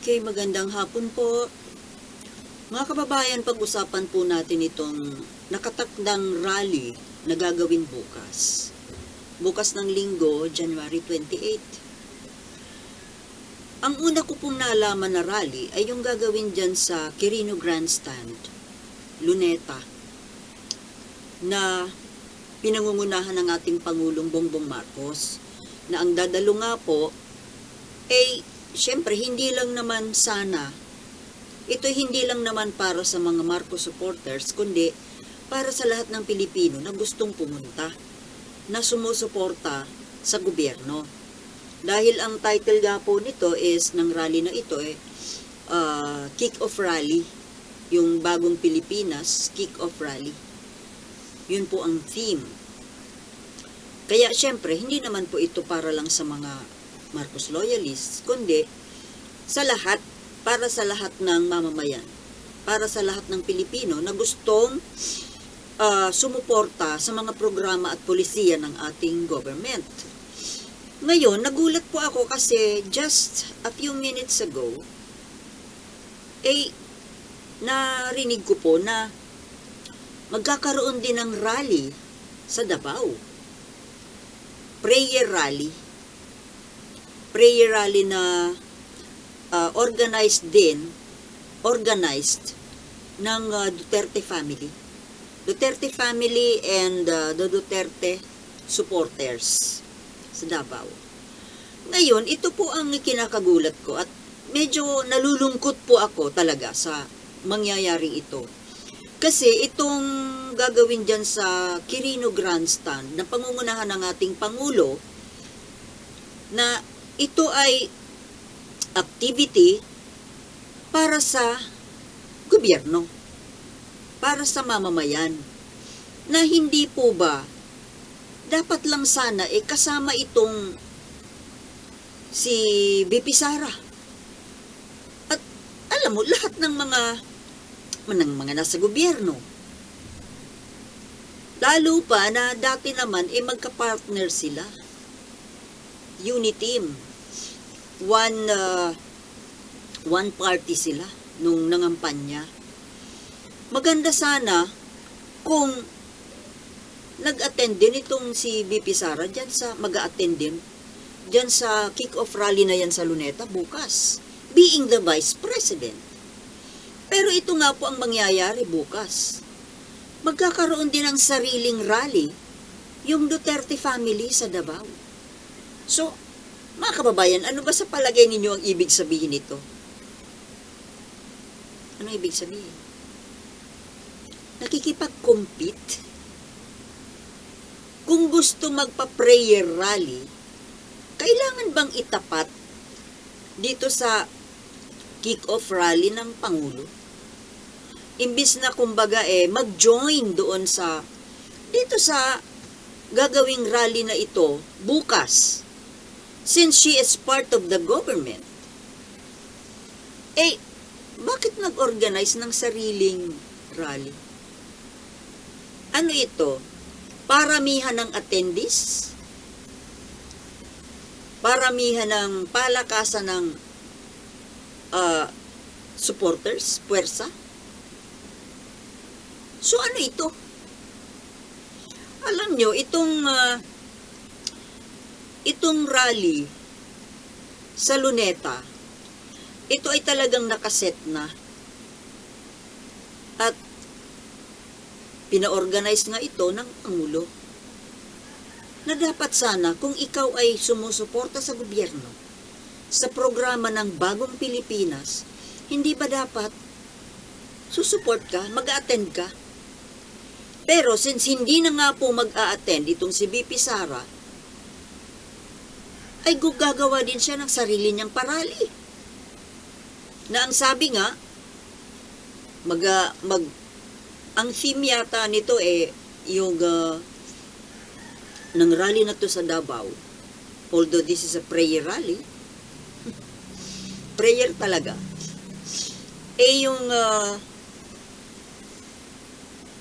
Okay, magandang hapon po. Mga kababayan, pag-usapan po natin itong nakatakdang rally na gagawin bukas. Bukas ng linggo, January 28. Ang una ko pong nalaman na rally ay yung gagawin dyan sa Quirino Grandstand, Luneta, na pinangungunahan ng ating Pangulong Bongbong Marcos na ang dadalo nga po ay syempre hindi lang naman sana ito hindi lang naman para sa mga Marcos supporters kundi para sa lahat ng Pilipino na gustong pumunta na sumusuporta sa gobyerno. Dahil ang title nga po nito is ng rally na ito eh uh, kick-off rally yung bagong Pilipinas kick-off rally. Yun po ang theme. Kaya syempre, hindi naman po ito para lang sa mga Marcos loyalists, kundi sa lahat, para sa lahat ng mamamayan, para sa lahat ng Pilipino na gustong ah, sumuporta sa mga programa at polisiya ng ating government. Ngayon, nagulat po ako kasi just a few minutes ago, eh, narinig ko po na magkakaroon din ng rally sa Davao. Prayer rally. Prayer rally na uh, organized din, organized ng uh, Duterte family. Duterte family and uh, the Duterte supporters sa Davao. Ngayon, ito po ang kinakagulat ko at medyo nalulungkot po ako talaga sa mangyayaring ito. Kasi itong gagawin dyan sa Quirino Grandstand na pangungunahan ng ating Pangulo na ito ay activity para sa gobyerno, para sa mamamayan, na hindi po ba dapat lang sana eh kasama itong si BP Sara. At alam mo, lahat ng mga ng mga nasa gobyerno. Lalo pa na dati naman eh magka-partner sila. Uniteam. One uh, one party sila nung nangampanya. Maganda sana kung nag-attend din itong si BP Sara dyan sa mag-attend din dyan sa kick-off rally na yan sa Luneta bukas being the vice president. Pero ito nga po ang mangyayari bukas. Magkakaroon din ng sariling rally yung Duterte family sa Davao. So, mga kababayan, ano ba sa palagay ninyo ang ibig sabihin nito? Ano ibig sabihin? Nakikipag-compete? Kung gusto magpa-prayer rally, kailangan bang itapat dito sa kick-off rally ng Pangulo? Imbis na kumbaga eh, mag-join doon sa, dito sa gagawing rally na ito bukas. Since she is part of the government. Eh, bakit nag-organize ng sariling rally? Ano ito? Paramihan ng attendees? Paramihan ng palakasan ng ah, supporters, puwersa? So ano ito? Alam nyo, itong ah, itong rally sa Luneta, ito ay talagang nakaset na. At pina-organize nga ito ng Pangulo na dapat sana kung ikaw ay sumusuporta sa gobyerno sa programa ng Bagong Pilipinas, hindi ba dapat susuport ka, mag-attend ka? Pero since hindi na nga po mag-a-attend itong si BP Sara, ay gugagawa din siya ng sarili niyang parali. Na ang sabi nga, mag, ah, mag ang theme yata nito eh, yung ah, ng rally na to sa Davao, although this is a prayer rally, prayer talaga, eh yung ah,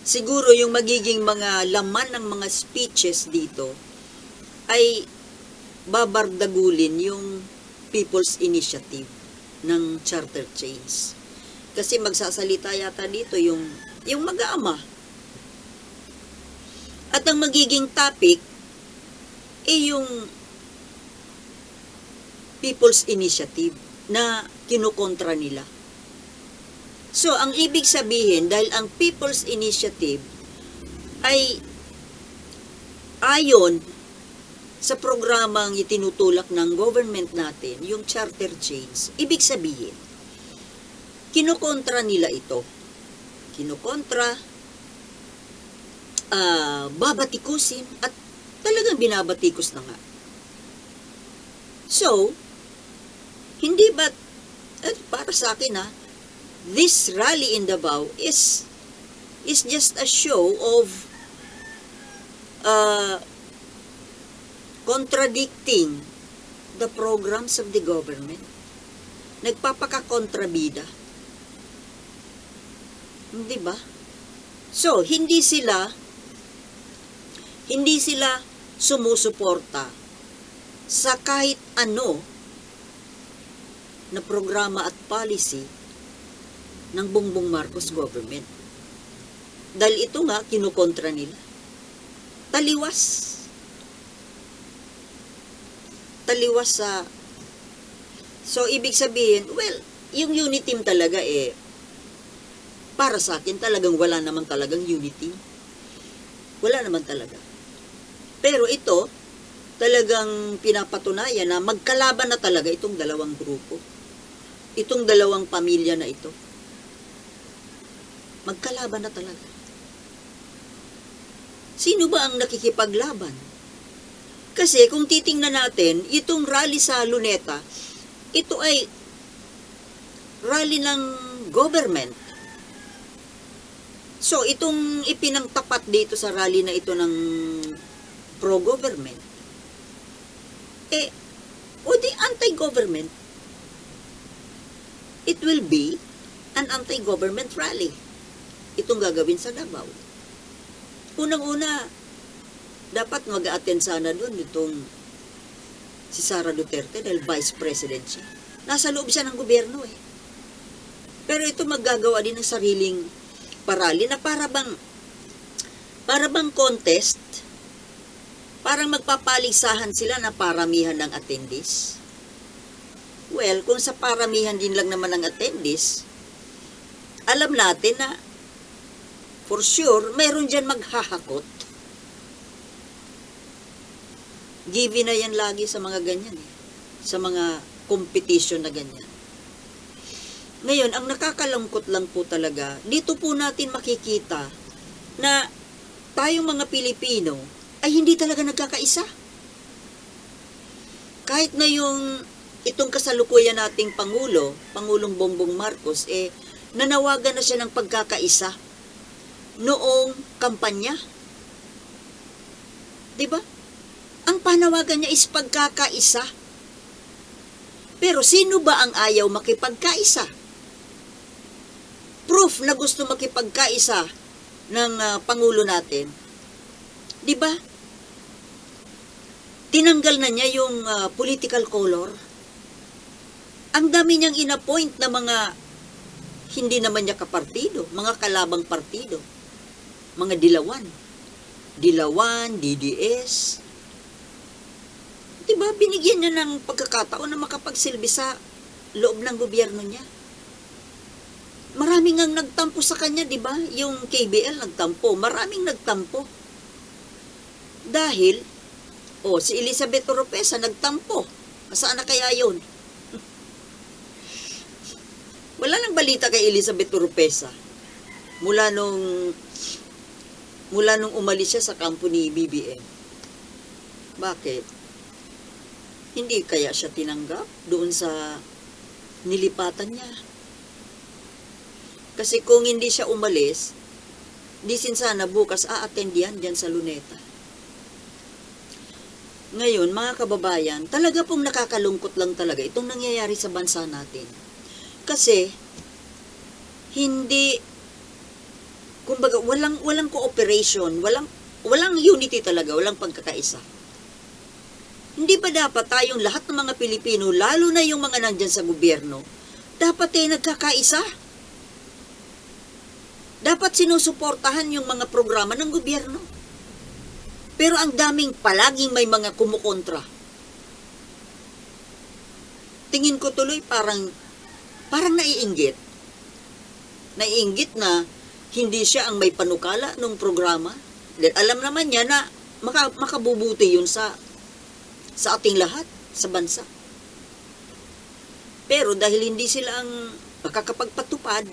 siguro yung magiging mga laman ng mga speeches dito ay babardagulin yung People's Initiative. ng charter chains. Kasi magsasalita yata dito yung, yung mag-aama. At ang magiging topic ay yung People's Initiative na kinukontra nila. So, ang ibig sabihin, dahil ang People's Initiative ay ayon sa programang itinutulak ng government natin, yung charter change, ibig sabihin, kinukontra nila ito. Kinukontra, ah, babatikusin, at talagang binabatikos na nga. So, hindi ba, eh, para sa akin ha, this rally in Davao is is just a show of uh, contradicting the programs of the government. Nagpapakakontrabida. Hindi ba? So, hindi sila hindi sila sumusuporta sa kahit ano na programa at policy ng Bongbong Marcos government. Dahil ito nga, kinukontra nila. Taliwas. Taliwas sa... So, ibig sabihin, well, yung unity team talaga eh, para sa akin talagang wala naman talagang unity. Wala naman talaga. Pero ito, talagang pinapatunayan na magkalaban na talaga itong dalawang grupo. Itong dalawang pamilya na ito. Magkalaban na talaga. Sino ba ang nakikipaglaban? Kasi kung titingnan natin, itong rally sa Luneta, ito ay rally ng government. So, itong ipinangtapat dito sa rally na ito ng pro-government, eh, o di anti-government, it will be an anti-government rally. Itong gagawin sa Davao. Unang-una, dapat mag-attend sana doon itong si Sara Duterte dahil vice president siya. Nasa loob siya ng gobyerno eh. Pero ito maggagawa din ng sariling parali na para bang para bang contest parang magpapalisahan sila na paramihan ng attendees. Well, kung sa paramihan din lang naman ng attendees, alam natin na for sure, mayroon dyan maghahakot. Given na yan lagi sa mga ganyan eh. Sa mga competition na ganyan. Ngayon, ang nakakalangkot lang po talaga, dito po natin makikita na tayong mga Pilipino ay hindi talaga nagkakaisa. Kahit na yung itong kasalukuyan nating Pangulo, Pangulong Bongbong Marcos, eh, nanawagan na siya ng pagkakaisa noong kampanya. 'Di ba? Ang panawagan niya is pagkakaisa. Pero sino ba ang ayaw makipagkaisa? Proof na gusto makipagkaisa ng ah, pangulo natin. 'Di ba? Tinanggal na niya yung ah, political color. Ang dami niyang inappoint na mga hindi naman niya kapartido, mga kalabang partido, mga dilawan. Dilawan, DDS. Diba, binigyan niya ng pagkakataon na makapagsilbi sa loob ng gobyerno niya. Maraming ang nagtampo sa kanya, di ba? Yung KBL nagtampo, maraming nagtampo. Dahil, oh, si Elizabeth Oropesa nagtampo. Saan na kaya yun? Wala nang balita kay Elizabeth Oropesa. Mula nung mula nung umalis siya sa kampo ni BBM. Bakit? Hindi kaya siya tinanggap doon sa nilipatan niya. Kasi kung hindi siya umalis, di sana bukas a-attend yan dyan sa Luneta. Ngayon, mga kababayan, talaga pong nakakalungkot lang talaga itong nangyayari sa bansa natin. Kasi, hindi, kumbaga, walang, walang cooperation, walang, walang unity talaga, walang pagkakaisa. Hindi ba dapat tayong lahat ng mga Pilipino, lalo na yung mga nandyan sa gobyerno, dapat eh nagkakaisa. Dapat sinusuportahan yung mga programa ng gobyerno. Pero ang daming palaging may mga kumukontra. Tingin ko tuloy parang parang naiinggit. Naiinggit na hindi siya ang may panukala ng programa. Dahil alam naman niya na maka, makabubuti yun sa sa ating lahat, sa bansa. Pero dahil hindi sila ang makakapagpatupad,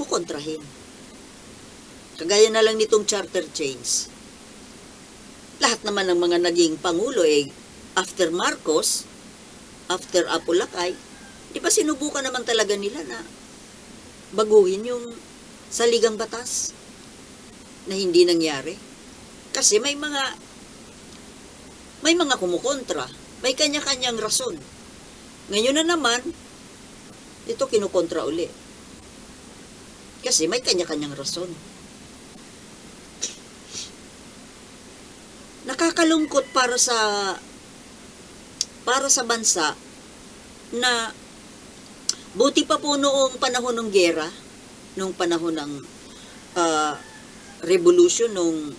kukontrahin. Kagaya na lang nitong charter change. Lahat naman ng mga naging pangulo eh, after Marcos, after Apulacay, di ba sinubukan naman talaga nila na baguhin yung saligang batas na hindi nangyari? Kasi may mga may mga kumukontra, may kanya-kanyang rason. Ngayon na naman, ito kinukontra uli. Kasi may kanya-kanyang rason. Nakakalungkot para sa para sa bansa na buti pa po noong panahon ng gera, noong panahon ng ah, revolution, noong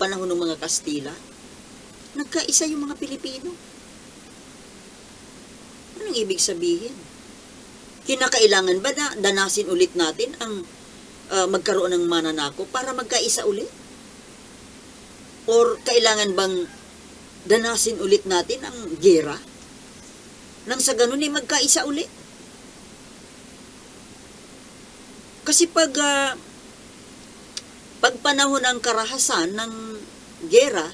panahon ng mga Kastila, nagkaisa yung mga Pilipino. Anong ibig sabihin? Kinakailangan ba na danasin ulit natin ang ah, magkaroon ng mananako para magkaisa ulit? Or kailangan bang danasin ulit natin ang gera? Nang sa ganun ay magkaisa ulit? Kasi pag ah, pag ng karahasan ng gera,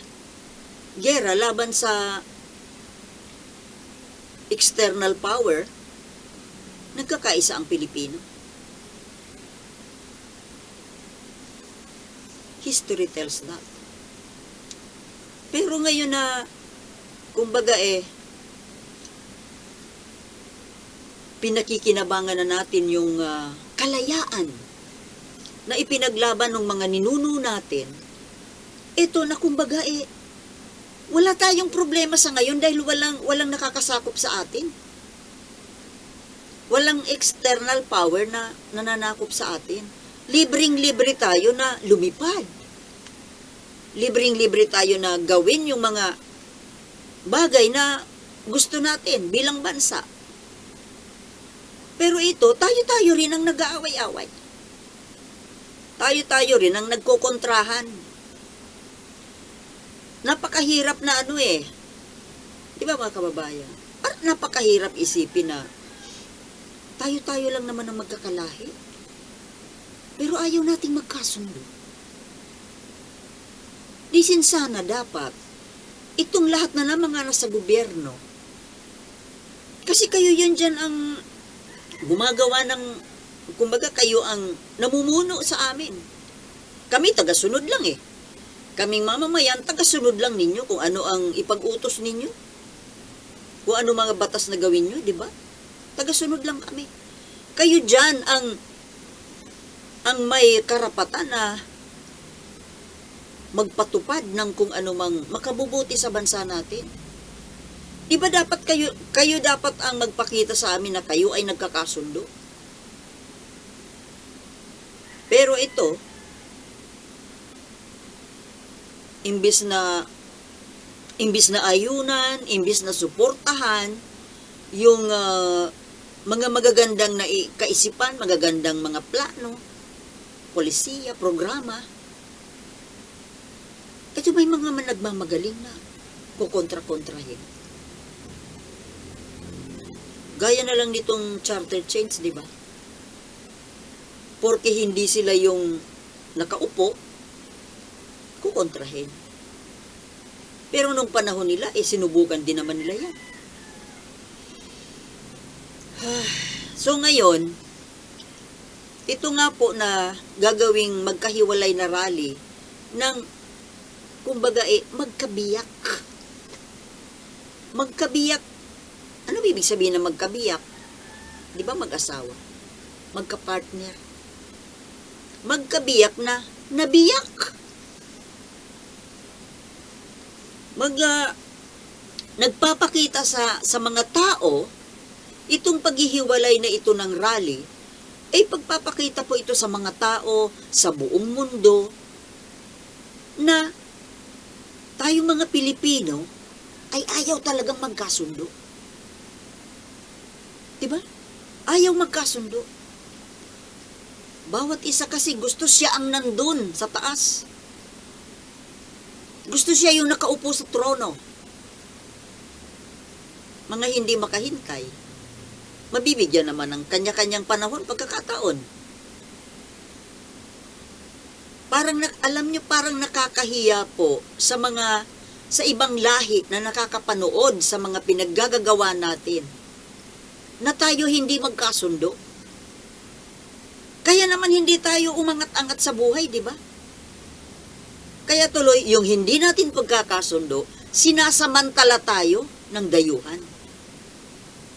gera laban sa external power, nagkakaisa ang Pilipino. History tells that. Pero ngayon na, kumbaga eh, pinakikinabangan na natin yung ah, kalayaan na ipinaglaban ng mga ninuno natin, ito na kumbaga eh, wala tayong problema sa ngayon dahil walang, walang nakakasakop sa atin. Walang external power na nananakop sa atin. Libreng-libre tayo na lumipad. Libreng-libre tayo na gawin yung mga bagay na gusto natin bilang bansa. Pero ito, tayo-tayo rin ang nag-aaway-away. Tayo-tayo rin ang nagkokontrahan napakahirap na ano eh. Di ba mga kababayan? Par- napakahirap isipin na tayo-tayo lang naman ang magkakalahi. Pero ayaw nating magkasundo. Disin sana dapat itong lahat na na mga nasa gobyerno. Kasi kayo yun dyan ang gumagawa ng, kumbaga kayo ang namumuno sa amin. Kami taga-sunod lang eh kaming mamamayan, tagasunod lang ninyo kung ano ang ipag-utos ninyo. Kung ano mga batas na gawin nyo, di ba? Tagasunod lang kami. Kayo dyan ang ang may karapatan na magpatupad ng kung ano mang makabubuti sa bansa natin. Di ba dapat kayo, kayo dapat ang magpakita sa amin na kayo ay nagkakasundo? Pero ito, imbis na imbis na ayunan, imbis na suportahan yung ah, mga magagandang na kaisipan, magagandang mga plano, polisiya, programa. Ito may mga man nagmamagaling na kukontra-kontrahin. Gaya na lang nitong charter change, di ba? Porque hindi sila yung nakaupo, kukontrahin. Pero nung panahon nila, eh sinubukan din naman nila yan. So ngayon, ito nga po na gagawing magkahiwalay na rally ng, kumbaga eh, magkabiyak. Magkabiyak. Ano ibig sabihin ng magkabiyak? Di ba mag-asawa? Magka-partner. Magkabiyak na nabiyak. Mag ah, nagpapakita sa sa mga tao itong paghihiwalay na ito ng rally, ay pagpapakita po ito sa mga tao sa buong mundo na tayong mga Pilipino ay ayaw talagang magkasundo. Diba? Ayaw magkasundo. Bawat isa kasi gusto siya ang nandun sa taas. Gusto siya yung nakaupo sa trono. Mga hindi makahintay, mabibigyan naman ng kanya-kanyang panahon pagkakataon. Parang alam nyo, parang nakakahiya po sa mga sa ibang lahi na nakakapanood sa mga pinaggagawa natin na tayo hindi magkasundo. Kaya naman hindi tayo umangat-angat sa buhay, di ba? Kaya tuloy, yung hindi natin pagkakasundo, sinasamantala tayo ng dayuhan.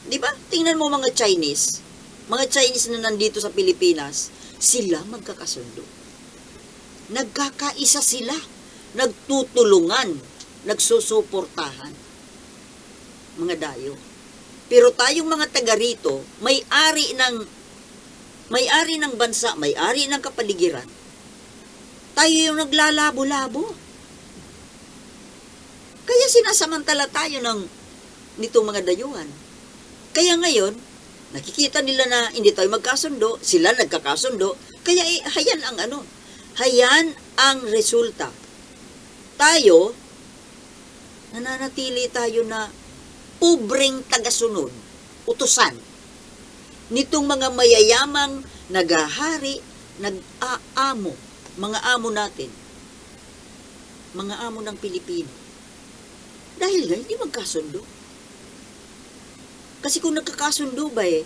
Di ba? Tingnan mo mga Chinese. Mga Chinese na nandito sa Pilipinas, sila magkakasundo. Nagkakaisa sila. Nagtutulungan. Nagsusuportahan. Mga dayo. Pero tayong mga taga rito, may-ari ng may-ari ng bansa, may-ari ng kapaligiran, tayo yung naglalabo-labo. Kaya sinasamantala tayo ng nitong mga dayuhan. Kaya ngayon, nakikita nila na hindi tayo magkasundo, sila nagkakasundo, kaya eh, hayan ang ano, hayan ang resulta. Tayo, nananatili tayo na pobreng tagasunod, utusan, nitong mga mayayamang nagahari, nag-aamo, mga amo natin, mga amo ng Pilipino. Dahil nga, hindi magkasundo. Kasi kung nagkakasundo ba eh,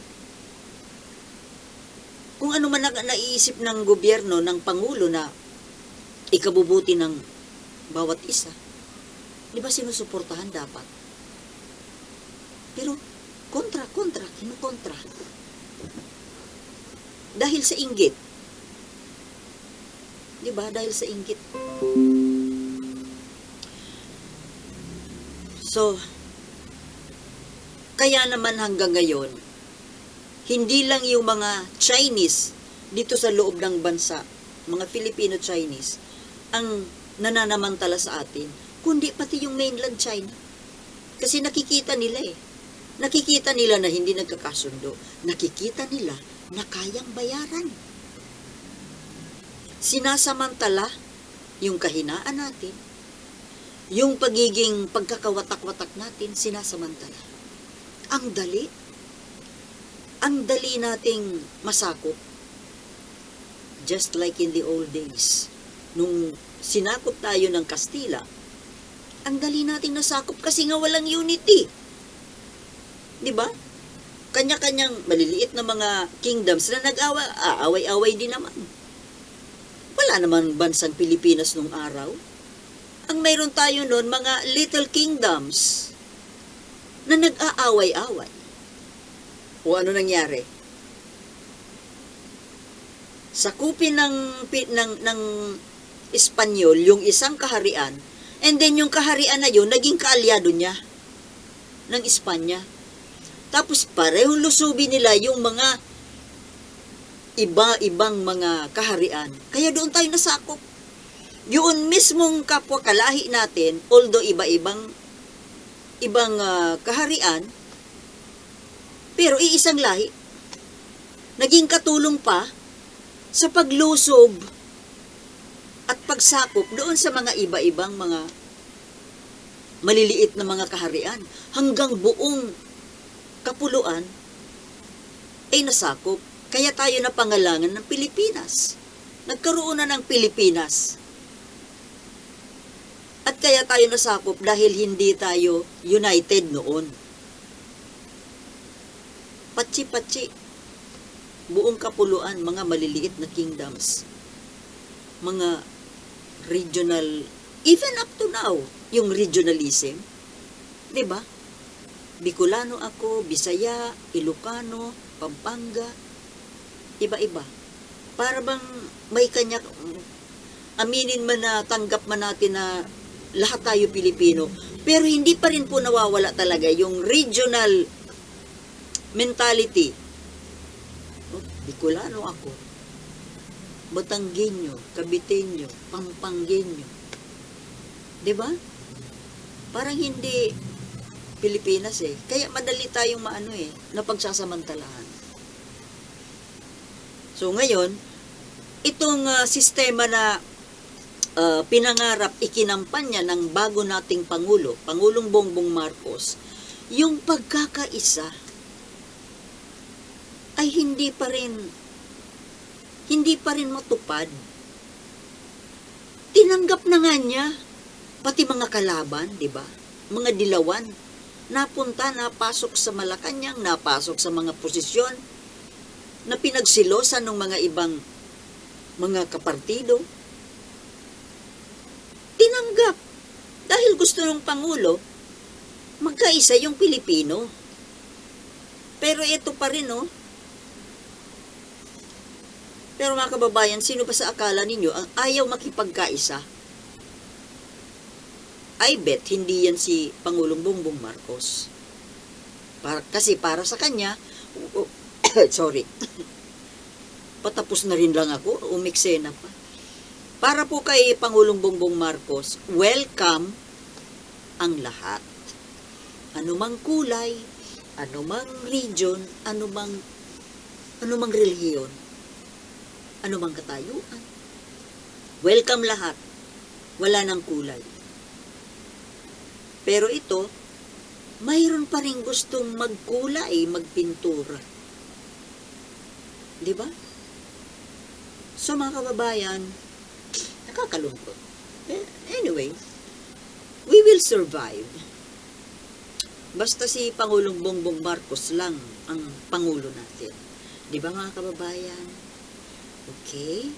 kung ano man na, naiisip ng gobyerno, ng Pangulo na ikabubuti ng bawat isa, di ba sinusuportahan dapat? Pero, kontra, kontra, kinukontra. Dahil sa inggit. Di ba? Dahil sa inggit. So, kaya naman hanggang ngayon, hindi lang yung mga Chinese dito sa loob ng bansa, mga Filipino-Chinese, ang nananamantala sa atin, kundi pati yung mainland China. Kasi nakikita nila eh. Nakikita nila na hindi nagkakasundo. Nakikita nila na kayang bayaran. Sinasamantala yung kahinaan natin, yung pagiging pagkakawatak-watak natin, sinasamantala. Ang dali. Ang dali nating masakop. Just like in the old days. Nung sinakop tayo ng Kastila, ang dali nating nasakop kasi nga walang unity. Di ba? Kanya-kanyang maliliit na mga kingdoms na nag-awa, aaway-away din naman. Wala naman bansang Pilipinas nung araw. Ang mayroon tayo noon, mga little kingdoms na nag-aaway-away. O ano nangyari? Sakupin ng, ng, ng Espanyol yung isang kaharian, and then yung kaharian na yun, naging kaalyado niya ng Espanya. Tapos parehong lusubi nila yung mga iba-ibang mga kaharian. Kaya doon tayo nasakop. Yun mismong kapwa kalahi natin, although iba-ibang ibang ah, kaharian, pero iisang lahi. Naging katulong pa sa paglusob at pagsakop doon sa mga iba-ibang mga maliliit na mga kaharian hanggang buong kapuluan ay nasakop. Kaya tayo na pangalangan ng Pilipinas. Nagkaroon na ng Pilipinas. At kaya tayo nasakop dahil hindi tayo united noon. Patsi-patsi. Buong kapuluan, mga maliliit na kingdoms. Mga regional, even up to now, yung regionalism. ba? Bicolano ako, Bisaya, Ilocano, Pampanga, iba-iba. Para bang may kanya, aminin man na tanggap man natin na lahat tayo Pilipino, pero hindi pa rin po nawawala talaga yung regional mentality. Oh, Bicolano ako. Batanggenyo, Caviteño, Pampanggenyo. 'Di ba? Parang hindi Pilipinas eh. Kaya madali tayong maano eh, napagsasamantalahan. So ngayon, itong ah, sistema na ah, pinangarap, ikinampanya ng bago nating Pangulo, Pangulong Bongbong Marcos, yung pagkakaisa ay hindi pa rin hindi pa rin matupad. Tinanggap na nga niya pati mga kalaban, 'di ba? Mga dilawan napunta, napasok sa Malacanang, napasok sa mga posisyon na pinagsilosan ng mga ibang mga kapartido. Tinanggap dahil gusto ng Pangulo magkaisa yung Pilipino. Pero ito pa rin, oh. Pero mga kababayan, sino ba sa akala ninyo ang ayaw makipagkaisa? I bet hindi yan si Pangulong Bongbong Marcos. Para, kasi para sa kanya, sorry, patapos na rin lang ako, umiksena pa. Para po kay Pangulong Bongbong Marcos, welcome ang lahat. Anumang kulay, anumang region, anumang anumang relihiyon, anumang katayuan. Welcome lahat. Wala nang kulay. Pero ito, mayroon pa rin gustong magkulay, magpintura. Di ba? So mga kababayan, nakakalungkot. Eh, Anyway, we will survive. Basta si Pangulong Bongbong Marcos lang ang Pangulo natin. Di ba mga kababayan? Okay?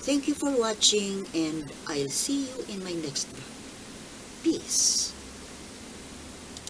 Thank you for watching and I'll see you in my next vlog. Peace.